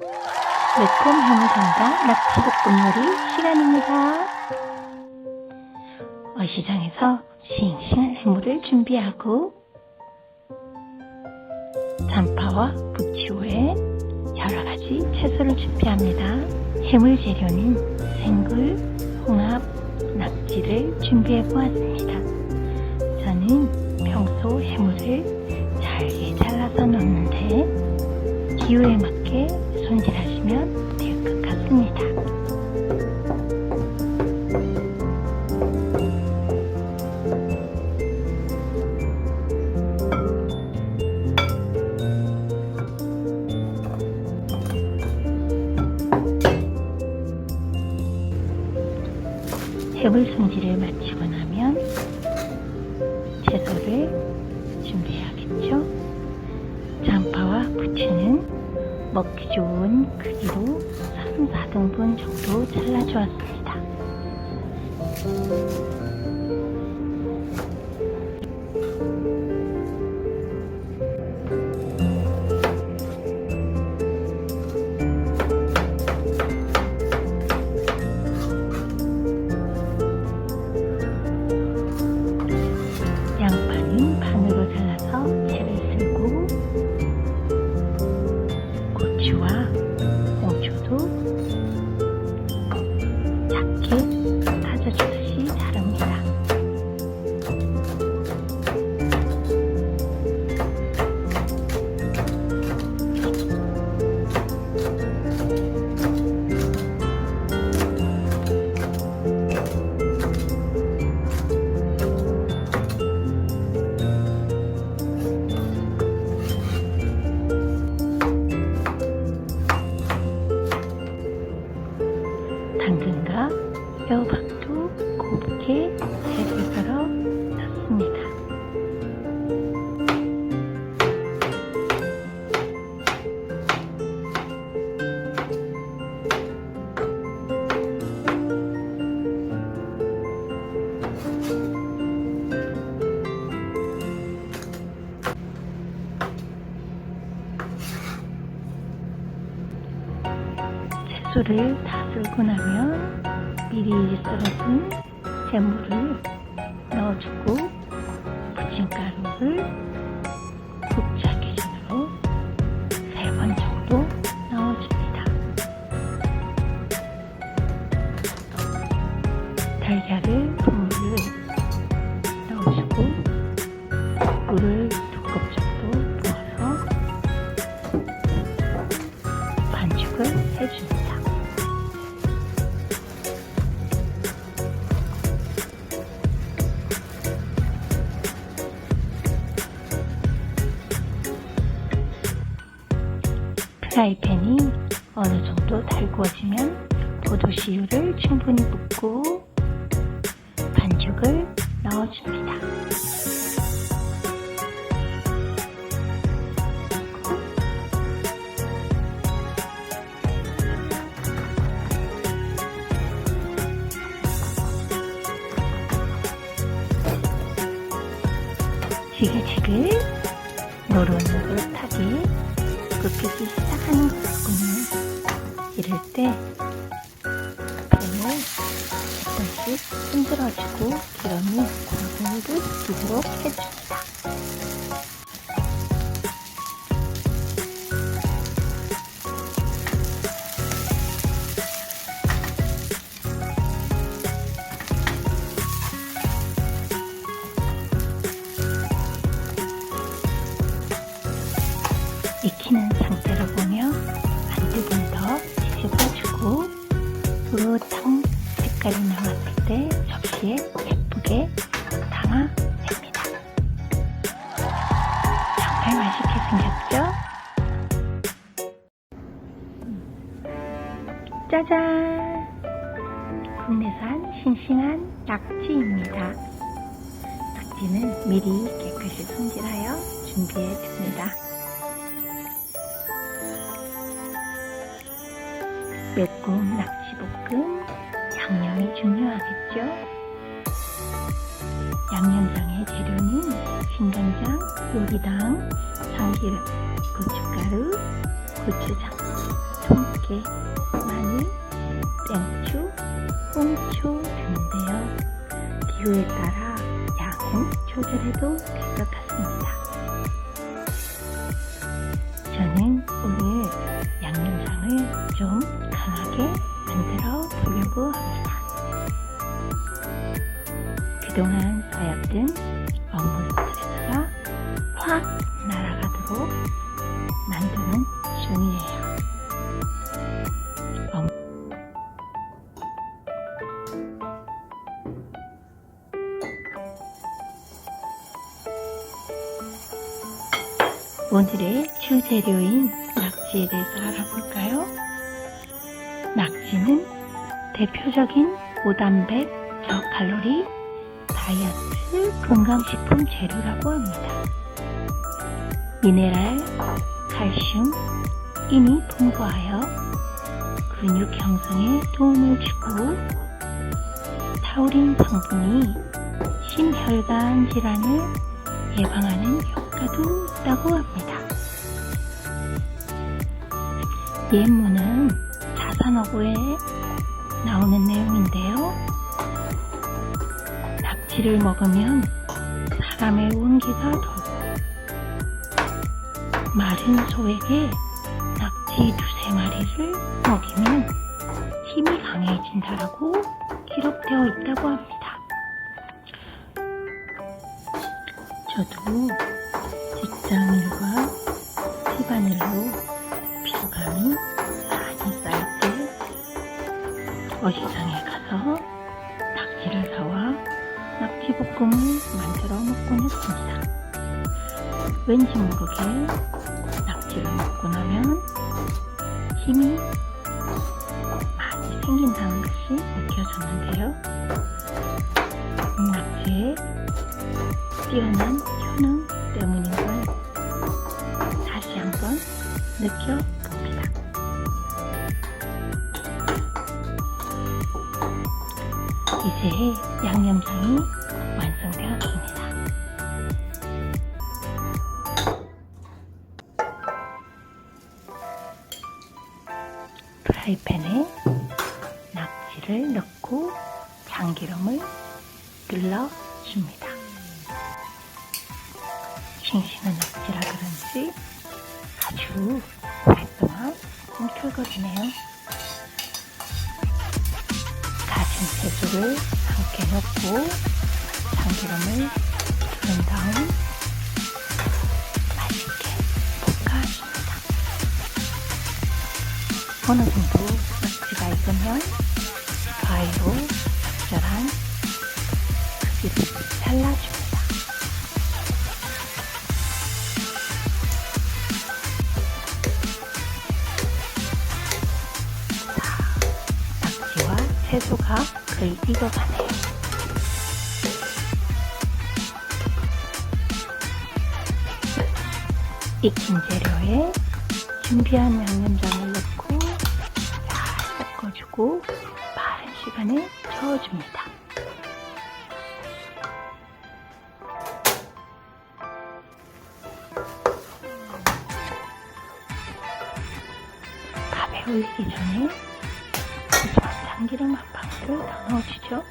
매콤 해물전과 낙지볶음 요리 시간입니다. 어 시장에서 싱싱한 해물을 준비하고 단파와 부추 외에 여러 가지 채소를 준비합니다. 해물 재료는 생굴, 홍합, 낙지를 준비해 보았습니다. 저는 평소 해물을 잘게 잘라서 넣는데 기호에 맞게 손질하시면 될 것 같습니다. 해물 손질을 마치고 나면 채소를 준비해야겠죠? 장파와 부추는 먹기 좋은 크기로 3, 4등분 정도 잘라주었습니다. 고추 채소를 다 썰고 나면 미리 썰어둔 해물을 넣어주고 부침가루를 국자 기준으로 세 번 정도 넣어줍니다. 달걀을 국물을 넣어주고 물을 두컵 정도 부어서 반죽을 해줍니다. 프라이팬이 어느 정도 달구어지면 포도씨유를 충분히 붓고 반죽을 넣어줍니다. 지글지글 노릇노릇하게 굽히기 시작하는 것 같군요. 이럴 때 팬을 약간씩 흔들어주고 기름이 골고루 끼도록 해줍니다. 익히는 짜잔! 국내산 싱싱한 낙지입니다. 낙지는 미리 깨끗이 손질하여 준비해 줍니다. 매콤 낙지볶음 양념이 중요하겠죠? 양념장의 재료는 신간장, 요리당, 참기름, 고춧가루, 고추장, 참깨, 마늘, 땡초, 홍초 등인데요. 기호에 따라 양은 조절해도 될 것 같습니다. 저는 오늘 양념장을 좀 강하게 만들어 보려고 합니다. 그동안 쌓였던 업무 스트레스가 확 날아가도록 오늘의 주 재료인 낙지에 대해서 알아볼까요? 낙지는 대표적인 고단백, 저칼로리, 다이어트 건강식품 재료라고 합니다. 미네랄, 칼슘, 인이 풍부하여 근육 형성에 도움을 주고 타우린 성분이 심혈관 질환을 예방하는 효과도 있다고 합니다. 예문은 자산어고에 나오는 내용인데요. 낙지를 먹으면 사람의 원기가 돌고 마른 소에게 낙지 두세 마리를 먹이면 힘이 강해진다라고 기록되어 있다고 합니다. 저도 직장 일 어시장에 가서 낙지를 사와 낙지볶음을 만들어 먹곤 했습니다. 왠지 모르게 낙지를 먹고 나면 힘이 많이 생긴다는 것이 느껴졌는데요. 낙지의 뛰어난 효능 때문인 걸 다시 한번 느껴 봅니다. 이제 양념장이 완성되었습니다. 프라이팬에 낙지를 넣고 참기름을 눌러줍니다. 싱싱한 낙지라 그런지 아주 오랫동안 움켜거리네요. 채소를 함께 넣고 참기름을 두른 다음 맛있게 볶아줍니다. 어느 정도 낙지가 익으면 가위로 적절한 크기를 잘라줍니다. 채소가 거의 익어가네요. 익힌 재료에 준비한 양념장을 넣고 잘 섞어주고 빠른 시간에 저어줍니다. 밥에 올리기 전에 참기름 한 방울을 더 넣어주죠.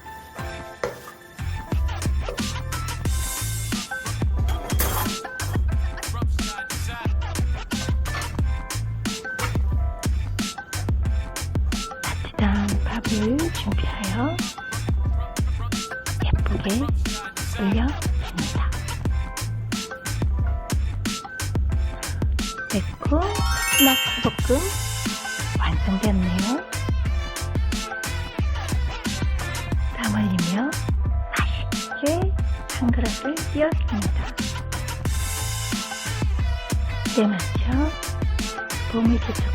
따뜻한 밥을 준비하여 예쁘게 올려줍니다. 매콤 낙지볶음 완성되었네요. 띄웠습니다. 때 맞춰 봄을 재촉하는